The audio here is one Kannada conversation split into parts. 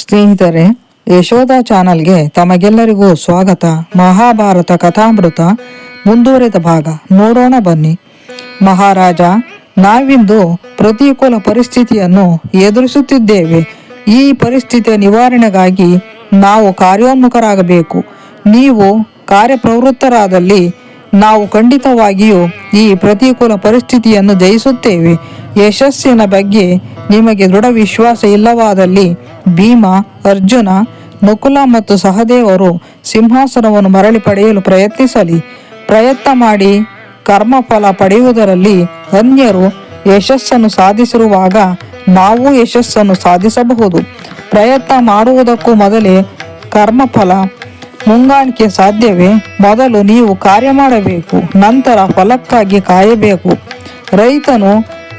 ಸ್ನೇಹಿತರೆ, ಯಶೋಧ ಚಾನಲ್ಗೆ ತಮಗೆಲ್ಲರಿಗೂ ಸ್ವಾಗತ. ಮಹಾಭಾರತ ಕಥಾಮೃತ ಮುಂದುವರೆದ ಭಾಗ. ನೋಡೋಣ ಬನ್ನಿ. ಮಹಾರಾಜ, ನಾವಿಂದು ಪ್ರತಿಕೂಲ ಪರಿಸ್ಥಿತಿಯನ್ನು ಎದುರಿಸುತ್ತಿದ್ದೇವೆ. ಈ ಪರಿಸ್ಥಿತಿಯ ನಿವಾರಣೆಗಾಗಿ ನಾವು ಕಾರ್ಯೋನ್ಮುಖರಾಗಬೇಕು. ನೀವು ಕಾರ್ಯಪ್ರವೃತ್ತರಾದಲ್ಲಿ ನಾವು ಖಂಡಿತವಾಗಿಯೂ ಈ ಪ್ರತಿಕೂಲ ಪರಿಸ್ಥಿತಿಯನ್ನು ಜಯಿಸುತ್ತೇವೆ. ಯಶಸ್ಸಿನ ಬಗ್ಗೆ ನಿಮಗೆ ದೃಢ ವಿಶ್ವಾಸ ಇಲ್ಲವಾದಲ್ಲಿ ಭೀಮ, ಅರ್ಜುನ, ನಕುಲ ಮತ್ತು ಸಹದೇವರು ಸಿಂಹಾಸನವನ್ನು ಮರಳಿ ಪಡೆಯಲು ಪ್ರಯತ್ನಿಸಲಿ. ಪ್ರಯತ್ನ ಮಾಡಿ ಕರ್ಮಫಲ ಪಡೆಯುವುದರಲ್ಲಿ ಅನ್ಯರು ಯಶಸ್ಸನ್ನು ಸಾಧಿಸಿರುವಾಗ ನಾವು ಯಶಸ್ಸನ್ನು ಸಾಧಿಸಬಹುದು. ಪ್ರಯತ್ನ ಮಾಡುವುದಕ್ಕೂ ಮೊದಲೇ ಕರ್ಮಫಲ ಮುಂಗಾಣಿಕೆ ಸಾಧ್ಯವೇ? ಮೊದಲು ನೀವು ಕಾರ್ಯ ಮಾಡಬೇಕು, ನಂತರ ಫಲಕ್ಕಾಗಿ ಕಾಯಬೇಕು. ರೈತನು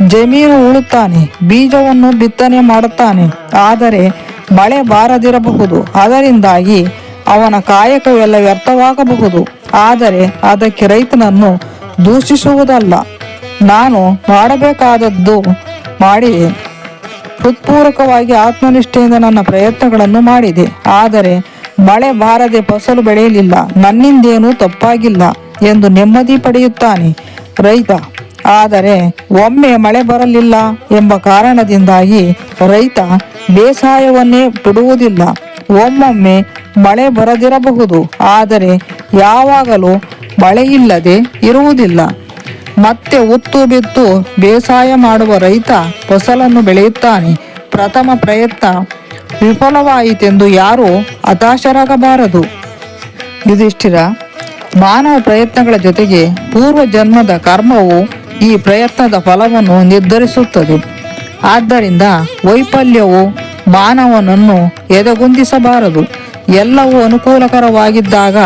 ಜಮೀನು ಉಳುತ್ತಾನೆ, ಬೀಜವನ್ನು ಬಿತ್ತನೆ ಮಾಡುತ್ತಾನೆ. ಆದರೆ ಮಳೆ ಬಾರದಿರಬಹುದು, ಅದರಿಂದಾಗಿ ಅವನ ಕಾಯಕವೆಲ್ಲ ವ್ಯರ್ಥವಾಗಬಹುದು. ಆದರೆ ಅದಕ್ಕೆ ರೈತನನ್ನು ದೂಷಿಸುವುದಲ್ಲ. ನಾನು ಮಾಡಬೇಕಾದದ್ದು ಮಾಡಿ ಹೃತ್ಪೂರ್ವಕವಾಗಿ ಆತ್ಮನಿಷ್ಠೆಯಿಂದ ನನ್ನ ಪ್ರಯತ್ನಗಳನ್ನು ಮಾಡಿದೆ. ಆದರೆ ಮಳೆ ಬಾರದೆ ಫಸಲು ಬೆಳೆಯಲಿಲ್ಲ. ನನ್ನಿಂದೇನೂ ತಪ್ಪಾಗಿಲ್ಲ ಎಂದು ನೆಮ್ಮದಿ ಪಡೆಯುತ್ತಾನೆ ರೈತ. ಆದರೆ ಒಮ್ಮೆ ಮಳೆ ಬರಲಿಲ್ಲ ಎಂಬ ಕಾರಣದಿಂದಾಗಿ ರೈತ ಬೇಸಾಯವನ್ನೇ ಬಿಡುವುದಿಲ್ಲ. ಒಮ್ಮೊಮ್ಮೆ ಮಳೆ ಬರದಿರಬಹುದು. ಆದರೆ ಯಾವಾಗಲೂ ಮಳೆಯಿಲ್ಲದೆ ಇರುವುದಿಲ್ಲ. ಮತ್ತೆ ಉತ್ತು ಬಿತ್ತು ಬೇಸಾಯ ಮಾಡುವ ರೈತ ಫಸಲನ್ನು ಬೆಳೆಯುತ್ತಾನೆ. ಪ್ರಥಮ ಪ್ರಯತ್ನ ವಿಫಲವಾಯಿತೆಂದು ಯಾರೂ ಹತಾಶರಾಗಬಾರದು. ಯುಧಿಷ್ಠಿರ, ಮಾನವ ಪ್ರಯತ್ನಗಳ ಜೊತೆಗೆ ಪೂರ್ವ ಜನ್ಮದ ಕರ್ಮವು ಈ ಪ್ರಯತ್ನದ ಫಲವನ್ನು ನಿರ್ಧರಿಸುತ್ತದೆ. ಆದ್ದರಿಂದ ವೈಫಲ್ಯವು ಮಾನವನನ್ನು ಎದೆಗುಂದಿಸಬಾರದು. ಎಲ್ಲವೂ ಅನುಕೂಲಕರವಾಗಿದ್ದಾಗ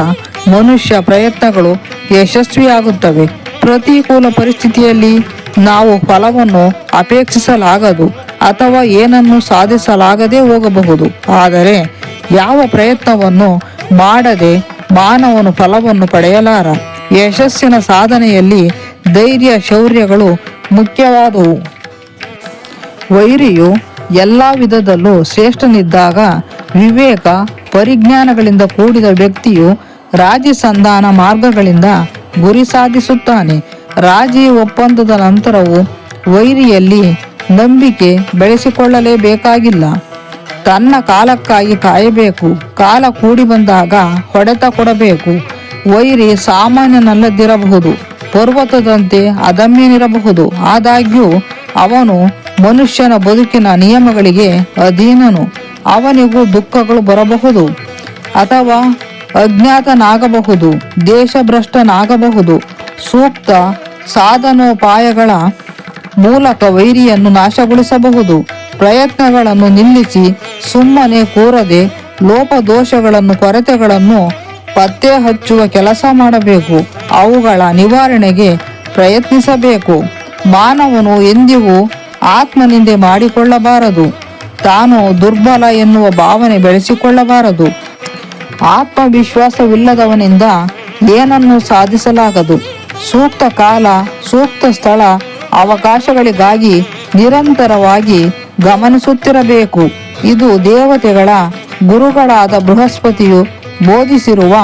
ಮನುಷ್ಯ ಪ್ರಯತ್ನಗಳು ಯಶಸ್ವಿಯಾಗುತ್ತವೆ. ಪ್ರತಿಕೂಲ ಪರಿಸ್ಥಿತಿಯಲ್ಲಿ ನಾವು ಫಲವನ್ನು ಅಪೇಕ್ಷಿಸಲಾಗದು. ಅಥವಾ ಏನನ್ನು ಸಾಧಿಸಲಾಗದೇ ಹೋಗಬಹುದು. ಆದರೆ ಯಾವ ಪ್ರಯತ್ನವನ್ನು ಮಾಡದೆ ಮಾನವನು ಫಲವನ್ನು ಪಡೆಯಲಾರ? ಯಶಸ್ಸಿನ ಸಾಧನೆಯಲ್ಲಿ ಧೈರ್ಯ ಶೌರ್ಯಗಳು ಮುಖ್ಯವಾದವು. ವೈರಿಯು ಎಲ್ಲ ವಿಧದಲ್ಲೂ ಶ್ರೇಷ್ಠನಿದ್ದಾಗ ವಿವೇಕ, ಪರಿಜ್ಞಾನಗಳಿಂದ ಕೂಡಿದ ವ್ಯಕ್ತಿಯು ರಾಜಿ ಸಂಧಾನ ಮಾರ್ಗಗಳಿಂದ ಗುರಿ ಸಾಧಿಸುತ್ತಾನೆ. ರಾಜಿ ಒಪ್ಪಂದದ ನಂತರವೂ ವೈರಿಯಲ್ಲಿ ನಂಬಿಕೆ ಬೆಳೆಸಿಕೊಳ್ಳಲೇಬೇಕಾಗಿಲ್ಲ. ತನ್ನ ಕಾಲಕ್ಕಾಗಿ ಕಾಯಬೇಕು. ಕಾಲ ಕೂಡಿ ಬಂದಾಗ ಹೊಡೆತ ಕೊಡಬೇಕು. ವೈರಿ ಸಾಮಾನ್ಯನಲ್ಲದಿರಬಹುದು. ಪರ್ವತದಂತೆ ಅದಮ್ಯನಿರಬಹುದು. ಆದಾಗ್ಯೂ, ಅವನು ಮನುಷ್ಯನ ಬದುಕಿನ ನಿಯಮಗಳಿಗೆ ಅಧೀನನು. ಅವನಿಗೂ ದುಃಖಗಳು ಬರಬಹುದು ಅಥವಾ ಅಜ್ಞಾತನಾಗಬಹುದು, ದೇಶಭ್ರಷ್ಟನಾಗಬಹುದು. ಸೂಕ್ತ ಸಾಧನೋಪಾಯಗಳ ಮೂಲಕ ವೈರಿಯನ್ನು ನಾಶಗೊಳಿಸಬಹುದು. ಪ್ರಯತ್ನಗಳನ್ನು ನಿಲ್ಲಿಸಿ ಸುಮ್ಮನೆ ಕೂರದೆ ಲೋಪದೋಷಗಳನ್ನು, ಕೊರತೆಗಳನ್ನು ಪತ್ತೆ ಹಚ್ಚುವ ಕೆಲಸ ಮಾಡಬೇಕು. ಅವುಗಳ ನಿವಾರಣೆಗೆ ಪ್ರಯತ್ನಿಸಬೇಕು. ಮಾನವನು ಎಂದಿಗೂ ಆತ್ಮನಿಂದೆ ಮಾಡಿಕೊಳ್ಳಬಾರದು. ತಾನು ದುರ್ಬಲ ಎನ್ನುವ ಭಾವನೆ ಬೆಳೆಸಿಕೊಳ್ಳಬಾರದು. ಆತ್ಮವಿಶ್ವಾಸವಿಲ್ಲದವನಿಂದ ಏನನ್ನು ಸಾಧಿಸಲಾಗದು. ಸೂಕ್ತ ಕಾಲ, ಸೂಕ್ತ ಸ್ಥಳ ಅವಕಾಶಗಳಿಗಾಗಿ ನಿರಂತರವಾಗಿ ಗಮನಿಸುತ್ತಿರಬೇಕು. ಇದು ದೇವತೆಗಳ ಗುರುಗಳಾದ ಬೃಹಸ್ಪತಿಯು ಬೋಧಿಸಿರುವ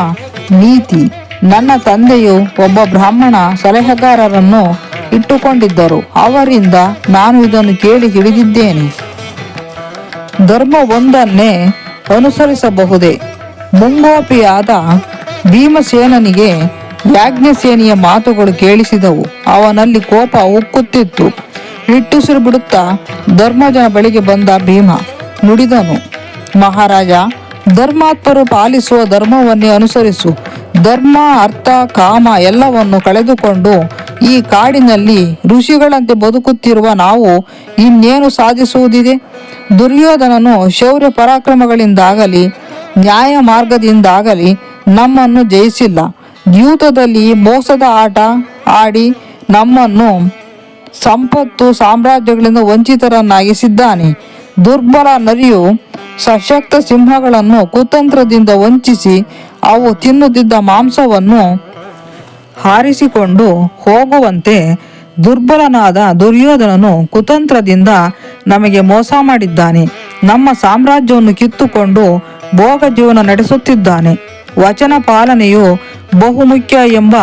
ನೀತಿ. ನನ್ನ ತಂದೆಯು ಒಬ್ಬ ಬ್ರಾಹ್ಮಣ ಸಲಹೆಗಾರರನ್ನು ಇಟ್ಟುಕೊಂಡಿದ್ದರು. ಅವರಿಂದ ನಾನು ಇದನ್ನು ಕೇಳಿ ಹಿಡಿದಿದ್ದೇನೆ. ಧರ್ಮ ಒಂದನ್ನೇ ಅನುಸರಿಸಬಹುದೇ? ಮುಂಗೋಪಿಯಾದ ಭೀಮಸೇನನಿಗೆ ಯಾಜ್ಞಸೇನಿಯ ಮಾತುಗಳು ಕೇಳಿಸಿದವು. ಅವನಲ್ಲಿ ಕೋಪ ಉಕ್ಕುತ್ತಿತ್ತು. ನಿಟ್ಟುಸಿರು ಬಿಡುತ್ತಾ ಧರ್ಮಜನ ಬಳಿಗೆ ಬಂದ ಭೀಮ ನುಡಿದನು. ಮಹಾರಾಜ, ಧರ್ಮಾತ್ಮರು ಪಾಲಿಸುವ ಧರ್ಮವನ್ನೇ ಅನುಸರಿಸು. ಧರ್ಮ, ಅರ್ಥ, ಕಾಮ ಎಲ್ಲವನ್ನು ಕಳೆದುಕೊಂಡು ಈ ಕಾಡಿನಲ್ಲಿ ಋಷಿಗಳಂತೆ ಬದುಕುತ್ತಿರುವ ನಾವು ಇನ್ನೇನು ಸಾಧಿಸುವುದಿದೆ? ದುರ್ಯೋಧನನು ಶೌರ್ಯ ಪರಾಕ್ರಮಗಳಿಂದಾಗಲಿ ನ್ಯಾಯ ಮಾರ್ಗದಿಂದಾಗಲಿ ನಮ್ಮನ್ನು ಜಯಿಸಿಲ್ಲ. ದ್ಯೂತದಲ್ಲಿ ಮೋಸದ ಆಟ ಆಡಿ ನಮ್ಮನ್ನು ಸಂಪತ್ತು ಸಾಮ್ರಾಜ್ಯಗಳಿಂದ ವಂಚಿತರನ್ನಾಗಿಸಿದ್ದಾನೆ. ದುರ್ಬಲ ನರಿಯು ಸಶಕ್ತ ಸಿಂಹಗಳನ್ನು ಕುತಂತ್ರದಿಂದ ವಂಚಿಸಿ ಅವು ತಿನ್ನುತ್ತಿದ್ದ ಮಾಂಸವನ್ನು ಹಾರಿಸಿಕೊಂಡು ಹೋಗುವಂತೆ ದುರ್ಬಲನಾದ ದುರ್ಯೋಧನನು ಕುತಂತ್ರದಿಂದ ನಮಗೆ ಮೋಸ ಮಾಡಿದ್ದಾನೆ. ನಮ್ಮ ಸಾಮ್ರಾಜ್ಯವನ್ನು ಕಿತ್ತುಕೊಂಡು ಭೋಗ ಜೀವನ ನಡೆಸುತ್ತಿದ್ದಾನೆ. ವಚನ ಪಾಲನೆಯು ಬಹುಮುಖ್ಯ ಎಂಬ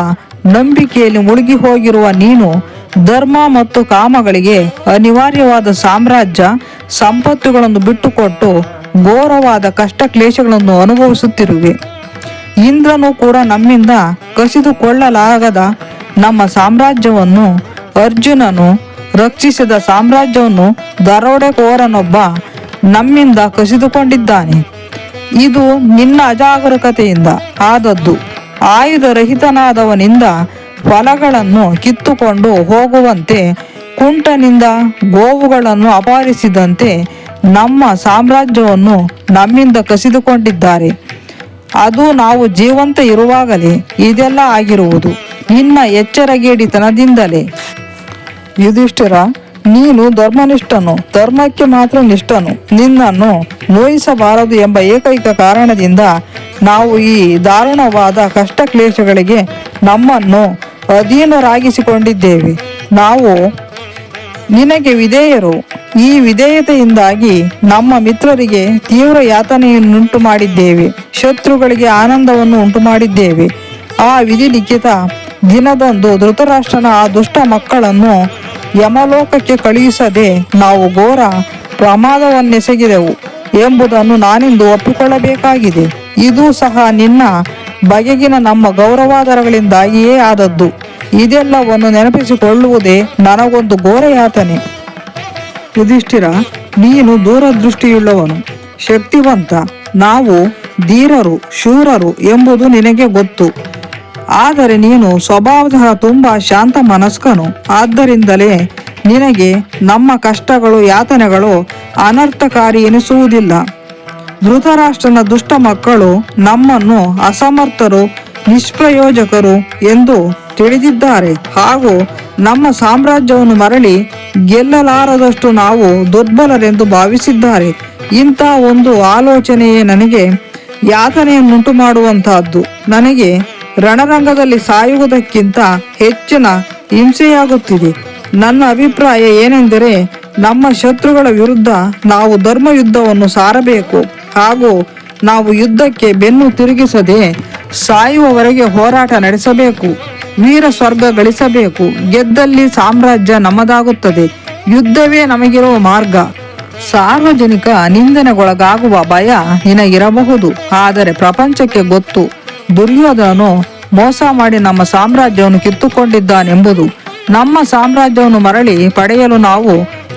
ನಂಬಿಕೆಯಲ್ಲಿ ಮುಳುಗಿ ಹೋಗಿರುವ ನೀನು ಧರ್ಮ ಮತ್ತು ಕಾಮಗಳಿಗೆ ಅನಿವಾರ್ಯವಾದ ಸಾಮ್ರಾಜ್ಯ, ಸಂಪತ್ತುಗಳನ್ನು ಬಿಟ್ಟುಕೊಟ್ಟು ಘೋರವಾದ ಕಷ್ಟ ಕ್ಲೇಶಗಳನ್ನು ಅನುಭವಿಸುತ್ತಿರುವೆ. ಇಂದ್ರನು ಕೂಡ ನಮ್ಮಿಂದ ಕಸಿದುಕೊಳ್ಳಲಾಗದ ನಮ್ಮ ಸಾಮ್ರಾಜ್ಯವನ್ನು, ಅರ್ಜುನನು ರಕ್ಷಿಸಿದ ಸಾಮ್ರಾಜ್ಯವನ್ನು ದರೋಡೆಕೋರನೊಬ್ಬ ನಮ್ಮಿಂದ ಕಸಿದುಕೊಂಡಿದ್ದಾನೆ. ಇದು ನಿನ್ನ ಅಜಾಗರೂಕತೆಯಿಂದ ಆದದ್ದು. ಆಯುಧರಹಿತನಾದವನಿಂದ ಫಲಗಳನ್ನು ಕಿತ್ತುಕೊಂಡು ಹೋಗುವಂತೆ, ಕುಂಟನಿಂದ ಗೋವುಗಳನ್ನು ಅಪಹರಿಸಿದಂತೆ ನಮ್ಮ ಸಾಮ್ರಾಜ್ಯವನ್ನು ನಮ್ಮಿಂದ ಕಸಿದುಕೊಂಡಿದ್ದಾರೆ. ಅದು ನಾವು ಜೀವಂತ ಇರುವಾಗಲೇ ಇದೆಲ್ಲ ಆಗಿರುವುದು. ನಿನ್ನ ಎಚ್ಚರಗೇಡಿತನದಿಂದಲೇ. ಯುಧಿಷ್ಠಿರ ನೀನು ಧರ್ಮನಿಷ್ಠನು, ಧರ್ಮಕ್ಕೆ ಮಾತ್ರ ನಿಷ್ಠನು. ನಿನ್ನನ್ನು ನೋಯಿಸಬಾರದು ಎಂಬ ಏಕೈಕ ಕಾರಣದಿಂದ ನಾವು ಈ ದಾರುಣವಾದ ಕಷ್ಟ ಕ್ಲೇಶಗಳಿಗೆ ನಮ್ಮನ್ನು ಅಧೀನರಾಗಿಸಿಕೊಂಡಿದ್ದೇವೆ. ನಾವು ನಿನಗೆ ವಿಧೇಯರು. ಈ ವಿಧೇಯತೆಯಿಂದಾಗಿ ನಮ್ಮ ಮಿತ್ರರಿಗೆ ತೀವ್ರ ಯಾತನೆಯನ್ನುಂಟು ಮಾಡಿದ್ದೇವೆ. ಶತ್ರುಗಳಿಗೆ ಆನಂದವನ್ನು ಉಂಟು ಮಾಡಿದ್ದೇವೆ. ಆ ವಿಧಿ ಲಿಖಿತ ದಿನದಂದು ಧೃತರಾಷ್ಟ್ರನ ಆ ದುಷ್ಟ ಮಕ್ಕಳನ್ನು ಯಮಲೋಕಕ್ಕೆ ಕಳುಹಿಸದೆ ನಾವು ಘೋರ ಪ್ರಮಾದವನ್ನೆಸಗಿದೆವು ಎಂಬುದನ್ನು ನಾನಿಂದು ಒಪ್ಪಿಕೊಳ್ಳಬೇಕಾಗಿದೆ. ಇದು ಸಹ ನಿನ್ನ ಬಗೆಗಿನ ನಮ್ಮ ಗೌರವಾದರಗಳಿಂದಾಗಿಯೇ ಆದದ್ದು. ಇದೆಲ್ಲವನ್ನು ನೆನಪಿಸಿಕೊಳ್ಳುವುದೇ ನನಗೊಂದು ಘೋರ ಯಾತನೆ ಯುಧಿಷ್ಠಿರ, ನೀನು ದೂರದೃಷ್ಟಿಯುಳ್ಳವನು, ಶಕ್ತಿವಂತ, ನಾವು ಧೀರರು, ಶೂರರು ಎಂಬುದು ನಿನಗೆ ಗೊತ್ತು. ಆದರೆ ನೀನು ಸ್ವಭಾವತಃ ತುಂಬ ಶಾಂತ ಮನಸ್ಕನು. ಆದ್ದರಿಂದಲೇ ನಿನಗೆ ನಮ್ಮ ಕಷ್ಟಗಳು, ಯಾತನೆಗಳು ಅನರ್ಥಕಾರಿ ಎನಿಸುವುದಿಲ್ಲ. ಧೃತರಾಷ್ಟ್ರನ ದುಷ್ಟ ಮಕ್ಕಳು ನಮ್ಮನ್ನು ಅಸಮರ್ಥರು, ನಿಷ್ಪ್ರಯೋಜಕರು ಎಂದು ತಿಳಿದಿದ್ದಾರೆ. ಹಾಗೂ ನಮ್ಮ ಸಾಮ್ರಾಜ್ಯವನ್ನು ಮರಳಿ ಗೆಲ್ಲಲಾರದಷ್ಟು ನಾವು ದುರ್ಬಲರೆಂದು ಭಾವಿಸಿದ್ದಾರೆ. ಇಂಥ ಒಂದು ಆಲೋಚನೆಯೇ ನನಗೆ ಯಾತನೆಯನ್ನುಂಟು ಮಾಡುವಂತಹದ್ದು ನನಗೆ ರಣರಂಗದಲ್ಲಿ ಸಾಯುವುದಕ್ಕಿಂತ ಹೆಚ್ಚಿನ ಹಿಂಸೆಯಾಗುತ್ತಿದೆ. ನನ್ನ ಅಭಿಪ್ರಾಯ ಏನೆಂದರೆ, ನಮ್ಮ ಶತ್ರುಗಳ ವಿರುದ್ಧ ನಾವು ಧರ್ಮ ಯುದ್ಧವನ್ನು ಸಾರಬೇಕು. ಹಾಗೂ ನಾವು ಯುದ್ಧಕ್ಕೆ ಬೆನ್ನು ತಿರುಗಿಸದೆ ಸಾಯುವವರೆಗೆ ಹೋರಾಟ ನಡೆಸಬೇಕು. ವೀರ ಸ್ವರ್ಗ ಗಳಿಸಬೇಕು. ಗೆದ್ದಲ್ಲಿ ಸಾಮ್ರಾಜ್ಯ ನಮ್ಮದಾಗುತ್ತದೆ. ಯುದ್ಧವೇ ನಮಗಿರುವ ಮಾರ್ಗ. ಸಾರ್ವಜನಿಕ ನಿಂದನೆಗೊಳಗಾಗುವ ಭಯ ನಿನಗಿರಬಹುದು. ಆದರೆ ಪ್ರಪಂಚಕ್ಕೆ ಗೊತ್ತು. ದುರ್ಯೋಧನನು ಮೋಸ ಮಾಡಿ ನಮ್ಮ ಸಾಮ್ರಾಜ್ಯವನ್ನು ಕಿತ್ತುಕೊಂಡಿದ್ದಾನೆಂಬುದು. ನಮ್ಮ ಸಾಮ್ರಾಜ್ಯವನ್ನು ಮರಳಿ ಪಡೆಯಲು ನಾವು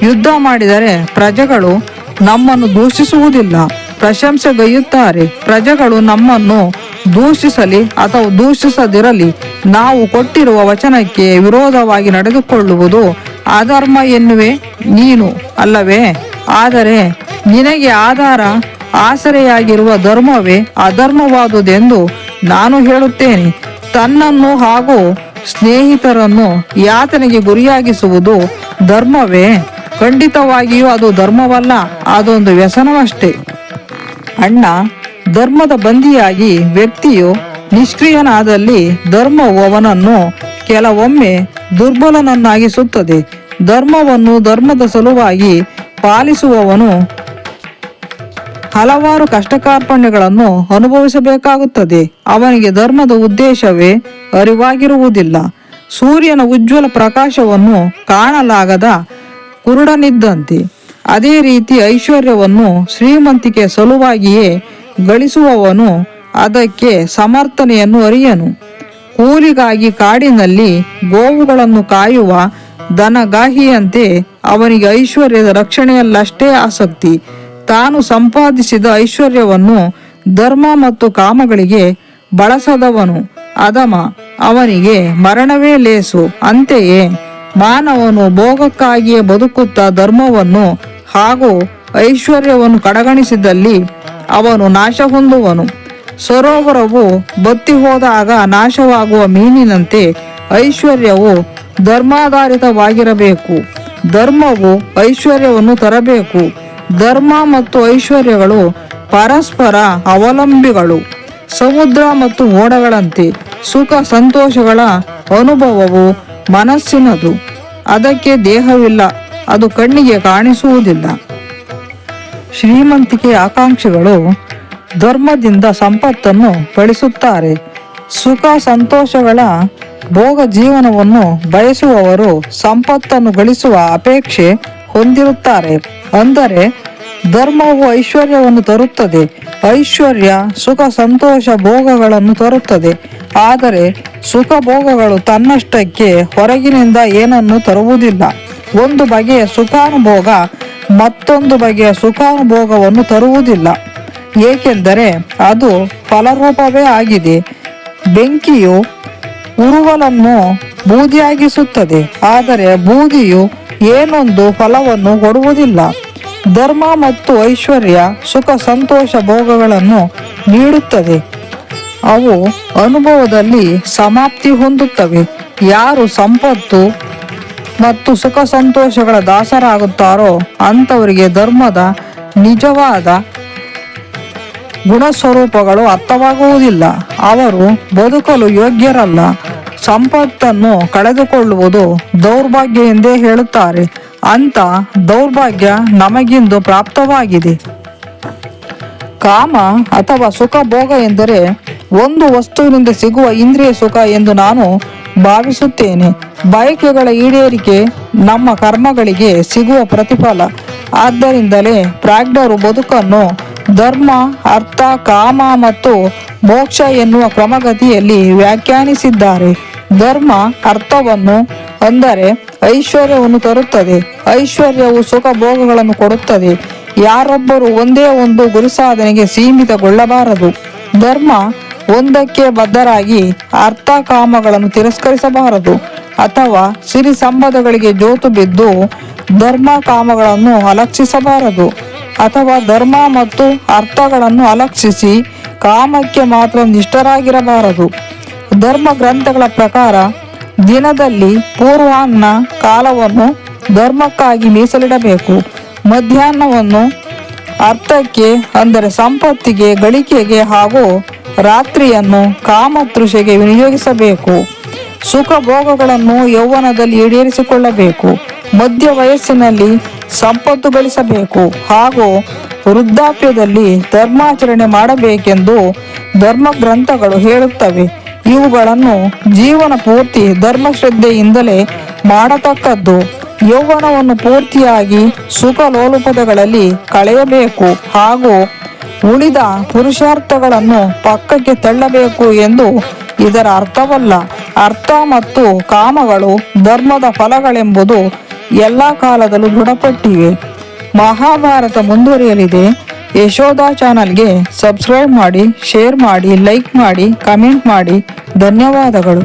ಯುದ್ಧ ಮಾಡಿದರೆ ಪ್ರಜೆಗಳು ನಮ್ಮನ್ನು ದೂಷಿಸುವುದಿಲ್ಲ. ಪ್ರಶಂಸೆಗೈಯುತ್ತಾರೆ. ಪ್ರಜೆಗಳು ನಮ್ಮನ್ನು ದೂಷಿಸಲಿ ಅಥವಾ ದೂಷಿಸದಿರಲಿ ನಾವು ಕೊಟ್ಟಿರುವ ವಚನಕ್ಕೆ ವಿರೋಧವಾಗಿ ನಡೆದುಕೊಳ್ಳುವುದು ಅಧರ್ಮ ಎನ್ನುವೆ ನೀನು ಅಲ್ಲವೇ? ಆದರೆ ನಿನಗೆ ಆಧಾರ, ಆಸರೆಯಾಗಿರುವ ಧರ್ಮವೇ ಅಧರ್ಮವಾದುದೆಂದು ನಾನು ಹೇಳುತ್ತೇನೆ, ತನ್ನನ್ನು ಹಾಗೂ ಸ್ನೇಹಿತರನ್ನು ಯಾತನೆಗೆ ಗುರಿಯಾಗಿಸುವುದು ಧರ್ಮವೇ. ಖಂಡಿತವಾಗಿಯೂ ಅದು ಧರ್ಮವಲ್ಲ, ಅದೊಂದು ವ್ಯಸನವಷ್ಟೇ. ಅಣ್ಣ, ಧರ್ಮದ ಬಂದಿಯಾಗಿ ವ್ಯಕ್ತಿಯು ನಿಷ್ಕ್ರಿಯನಾದಲ್ಲಿ ಧರ್ಮವು ಅವನನ್ನು ಕೆಲವೊಮ್ಮೆ ದುರ್ಬಲನನ್ನಾಗಿಸುತ್ತದೆ. ಧರ್ಮವನ್ನು ಧರ್ಮದ ಸಲುವಾಗಿ ಪಾಲಿಸುವವನು ಹಲವಾರು ಕಷ್ಟಕಾರ್ಪಣ್ಯಗಳನ್ನು ಅನುಭವಿಸಬೇಕಾಗುತ್ತದೆ. ಅವನಿಗೆ ಧರ್ಮದ ಉದ್ದೇಶವೇ ಅರಿವಾಗಿರುವುದಿಲ್ಲ. ಸೂರ್ಯನ ಉಜ್ವಲ ಪ್ರಕಾಶವನ್ನು ಕಾಣಲಾಗದ ಕುರುಡನಿದ್ದಂತೆ. ಅದೇ ರೀತಿ ಐಶ್ವರ್ಯವನ್ನು ಶ್ರೀಮಂತಿಕೆ ಸಲುವಾಗಿಯೇ ಗಳಿಸುವವನು ಅದಕ್ಕೆ ಸಮರ್ಥನೆಯನ್ನು ಅರಿಯನು. ಕೂಲಿಗಾಗಿ ಕಾಡಿನಲ್ಲಿ ಗೋವುಗಳನ್ನು ಕಾಯುವ ದನಗಾಹಿಯಂತೆ ಅವನಿಗೆ ಐಶ್ವರ್ಯದ ರಕ್ಷಣೆಯಲ್ಲಷ್ಟೇ ಆಸಕ್ತಿ. ತಾನು ಸಂಪಾದಿಸಿದ ಐಶ್ವರ್ಯವನ್ನು ಧರ್ಮ ಮತ್ತು ಕಾಮಗಳಿಗೆ ಬಳಸದವನು. ಅದಮ ಅವನಿಗೆ ಮರಣವೇ ಲೇಸು. ಅಂತೆಯೇ ಮಾನವನು ಭೋಗಕ್ಕಾಗಿಯೇ ಬದುಕುತ್ತಾ ಧರ್ಮವನ್ನು ಹಾಗೂ ಐಶ್ವರ್ಯವನ್ನು ಕಡೆಗಣಿಸಿದಲ್ಲಿ ಅವನು ನಾಶ ಹೊಂದುವನು. ಸರೋವರವು ಬತ್ತಿ ಹೋದಾಗ ನಾಶವಾಗುವ ಮೀನಿನಂತೆ ಐಶ್ವರ್ಯವು ಧರ್ಮಾಧಾರಿತವಾಗಿರಬೇಕು. ಧರ್ಮವು ಐಶ್ವರ್ಯವನ್ನು ತರಬೇಕು. ಧರ್ಮ ಮತ್ತು ಐಶ್ವರ್ಯಗಳು ಪರಸ್ಪರ ಅವಲಂಬಿಗಳು. ಸಮುದ್ರ ಮತ್ತು ಓಡಗಳಂತೆ ಸುಖ ಸಂತೋಷಗಳ ಅನುಭವವು ಮನಸ್ಸಿನದು. ಅದಕ್ಕೆ ದೇಹವಿಲ್ಲ, ಅದು ಕಣ್ಣಿಗೆ ಕಾಣಿಸುವುದಿಲ್ಲ. ಶ್ರೀಮಂತಿಕೆ ಆಕಾಂಕ್ಷಿಗಳು ಧರ್ಮದಿಂದ ಸಂಪತ್ತನ್ನು ಗಳಿಸುತ್ತಾರೆ ಸುಖ ಸಂತೋಷಗಳ ಭೋಗ ಜೀವನವನ್ನು ಬಯಸುವವರು ಸಂಪತ್ತನ್ನು ಗಳಿಸುವ ಅಪೇಕ್ಷೆ ಹೊಂದಿರುತ್ತಾರೆ. ಅಂದರೆ ಧರ್ಮವು ಐಶ್ವರ್ಯವನ್ನು ತರುತ್ತದೆ. ಐಶ್ವರ್ಯ, ಸುಖ, ಸಂತೋಷ, ಭೋಗಗಳನ್ನು ತರುತ್ತದೆ. ಆದರೆ ಸುಖ, ಭೋಗಗಳು ತನ್ನಷ್ಟಕ್ಕೆ ಹೊರಗಿನಿಂದ ಏನನ್ನು ತರುವುದಿಲ್ಲ. ಒಂದು ಬಗೆಯ ಸುಖಾನುಭೋಗ ಮತ್ತೊಂದು ಬಗೆಯ ಸುಖಾನುಭೋಗವನ್ನು ತರುವುದಿಲ್ಲ. ಏಕೆಂದರೆ ಅದು ಫಲರೂಪವೇ ಆಗಿದೆ. ಬೆಂಕಿಯು ಉರುವಲನ್ನು ಬೂದಿಯಾಗಿಸುತ್ತದೆ. ಆದರೆ ಬೂದಿಯು ಏನೊಂದು ಫಲವನ್ನು ಕೊಡುವುದಿಲ್ಲ. ಧರ್ಮ ಮತ್ತು ಐಶ್ವರ್ಯ, ಸುಖ, ಸಂತೋಷ ಭೋಗಗಳನ್ನು ನೀಡುತ್ತದೆ. ಅವು ಅನುಭವದಲ್ಲಿ ಸಮಾಪ್ತಿ ಹೊಂದುತ್ತವೆ. ಯಾರು ಸಂಪತ್ತು ಮತ್ತು ಸುಖ ಸಂತೋಷಗಳ ದಾಸರಾಗುತ್ತಾರೋ ಅಂಥವರಿಗೆ ಧರ್ಮದ ನಿಜವಾದ ಗುಣಸ್ವರೂಪಗಳು ಅರ್ಥವಾಗುವುದಿಲ್ಲ. ಅವರು ಬದುಕಲು ಯೋಗ್ಯರಲ್ಲ. ಸಂಪತ್ತನ್ನು ಕಳೆದುಕೊಳ್ಳುವುದು ದೌರ್ಭಾಗ್ಯ ಎಂದೇ ಹೇಳುತ್ತಾರೆ. ಅಂತ ದೌರ್ಭಾಗ್ಯ ನಮಗಿಂದು ಪ್ರಾಪ್ತವಾಗಿದೆ. ಕಾಮ ಅಥವಾ ಸುಖ ಭೋಗ ಎಂದರೆ ಒಂದು ವಸ್ತುವಿನಿಂದ ಸಿಗುವ ಇಂದ್ರಿಯ ಸುಖ ಎಂದು ನಾನು ಭಾವಿಸುತ್ತೇನೆ. ಬಯಕೆಗಳ ಈಡೇರಿಕೆ ನಮ್ಮ ಕರ್ಮಗಳಿಗೆ ಸಿಗುವ ಪ್ರತಿಫಲ. ಆದ್ದರಿಂದಲೇ ಪ್ರಾಜ್ಞರು ಬದುಕನ್ನು ಧರ್ಮ, ಅರ್ಥ, ಕಾಮ ಮತ್ತು ಮೋಕ್ಷ ಎನ್ನುವ ಕ್ರಮಗತಿಯಲ್ಲಿ ವ್ಯಾಖ್ಯಾನಿಸಿದ್ದಾರೆ. ಧರ್ಮ ಅರ್ಥವನ್ನು ಅಂದರೆ ಐಶ್ವರ್ಯವನ್ನು ತರುತ್ತದೆ. ಐಶ್ವರ್ಯವು ಸುಖ ಭೋಗಗಳನ್ನು ಕೊಡುತ್ತದೆ. ಯಾರೊಬ್ಬರು ಒಂದೇ ಒಂದು ಗುರಿ ಸಾಧನೆಗೆ ಸೀಮಿತಗೊಳ್ಳಬಾರದು. ಧರ್ಮ ಒಂದಕ್ಕೆ ಬದ್ಧರಾಗಿ ಅರ್ಥ ಕಾಮಗಳನ್ನು ತಿರಸ್ಕರಿಸಬಾರದು. ಅಥವಾ ಸಿರಿ ಸಂಬಂಧಗಳಿಗೆ ಜೋತು ಬಿದ್ದು ಧರ್ಮ ಕಾಮಗಳನ್ನು ಅಲಕ್ಷಿಸಬಾರದು. ಅಥವಾ ಧರ್ಮ ಮತ್ತು ಅರ್ಥಗಳನ್ನು ಅಲಕ್ಷಿಸಿ ಕಾಮಕ್ಕೆ ಮಾತ್ರ ನಿಷ್ಠರಾಗಿರಬಾರದು. ಧರ್ಮ ಗ್ರಂಥಗಳ ಪ್ರಕಾರ ದಿನದಲ್ಲಿ ಪೂರ್ವಾಹ್ನ ಕಾಲವನ್ನು ಧರ್ಮಕ್ಕಾಗಿ ಮೀಸಲಿಡಬೇಕು. ಮಧ್ಯಾಹ್ನವನ್ನು ಅರ್ಥಕ್ಕೆ ಅಂದರೆ ಸಂಪತ್ತಿಗೆ, ಗಳಿಕೆಗೆ ಹಾಗೂ ರಾತ್ರಿಯನ್ನು ಕಾಮತೃಷೆಗೆ ವಿನಿಯೋಗಿಸಬೇಕು. ಸುಖ ಭೋಗಗಳನ್ನು ಯೌವನದಲ್ಲಿ ಈಡೇರಿಸಿಕೊಳ್ಳಬೇಕು. ಮಧ್ಯ ವಯಸ್ಸಿನಲ್ಲಿ ಸಂಪತ್ತು ಗಳಿಸಬೇಕು ಹಾಗೂ ವೃದ್ಧಾಪ್ಯದಲ್ಲಿ ಧರ್ಮಾಚರಣೆ ಮಾಡಬೇಕೆಂದು ಧರ್ಮ ಗ್ರಂಥಗಳು ಹೇಳುತ್ತವೆ. ಇವುಗಳನ್ನು ಜೀವನ ಪೂರ್ತಿ ಧರ್ಮಶ್ರದ್ಧೆಯಿಂದಲೇ ಮಾಡತಕ್ಕದ್ದು. ಯೌವನವನ್ನು ಪೂರ್ತಿಯಾಗಿ ಸುಖ ಲೋಲುಪದಗಳಲ್ಲಿ ಕಳೆಯಬೇಕು ಹಾಗೂ ಉಳಿದ ಪುರುಷಾರ್ಥಗಳನ್ನು ಪಕ್ಕಕ್ಕೆ ತಳ್ಳಬೇಕು ಎಂದು ಇದರ ಅರ್ಥವಲ್ಲ. ಅರ್ಥ ಮತ್ತು ಕಾಮಗಳು ಧರ್ಮದ ಫಲಗಳೆಂಬುದು ಎಲ್ಲ ಕಾಲದಲ್ಲೂ ದೃಢಪಟ್ಟಿವೆ. ಮಹಾಭಾರತ ಮುಂದುವರಿಯಲಿದೆ. ಯಶೋಧ ಚಾನಲ್ಗೆ ಸಬ್ಸ್ಕ್ರೈಬ್ ಮಾಡಿ ಶೇರ್ ಮಾಡಿ ಲೈಕ್ ಮಾಡಿ ಕಮೆಂಟ್ ಮಾಡಿ. ಧನ್ಯವಾದಗಳು.